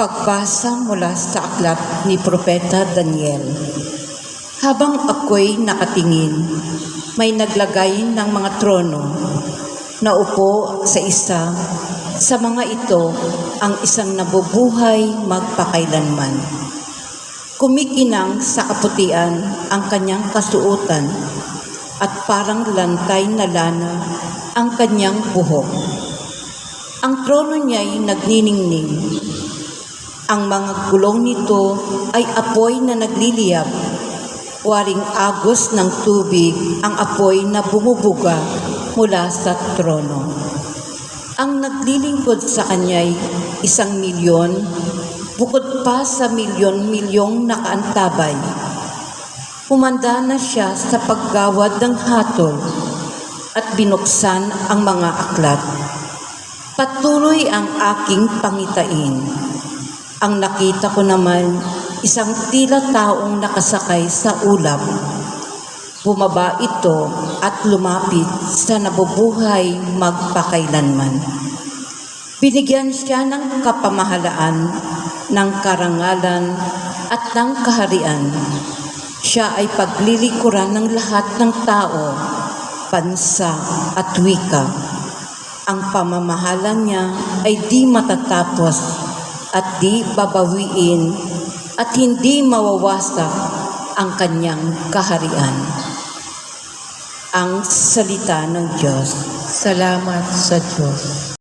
Pagbasa mula sa aklat ni Propeta Daniel. Habang ako'y nakatingin, may naglagay ng mga trono. Naupo sa isa, sa mga ito ang isang nabubuhay magpakailanman. Kumikinang sa kaputian ang kanyang kasuotan at parang lantay na lana ang kanyang buhok. Ang trono niya'y nagniningning. Ang mga gulong nito ay apoy na nagliliyab. Waring agos ng tubig ang apoy na bumubuga mula sa trono. Ang naglilingkod sa kanya'y isang milyon, bukod pa sa milyon-milyong nakaantabay. Humanda na siya sa paggawad ng hatol at binuksan ang mga aklat. Patuloy ang aking pangitain. Ang nakita ko naman, isang tila taong nakasakay sa ulap. Bumaba ito at lumapit sa nabubuhay magpakailanman. Binigyan siya ng kapamahalaan, ng karangalan at ng kaharian. Siya ay paglilikuran ng lahat ng tao, bansa at wika. Ang pamamahala niya ay di matatapos at di babawiin at hindi mawawasak ang kanyang kaharian. Ang salita ng Diyos. Salamat sa Diyos.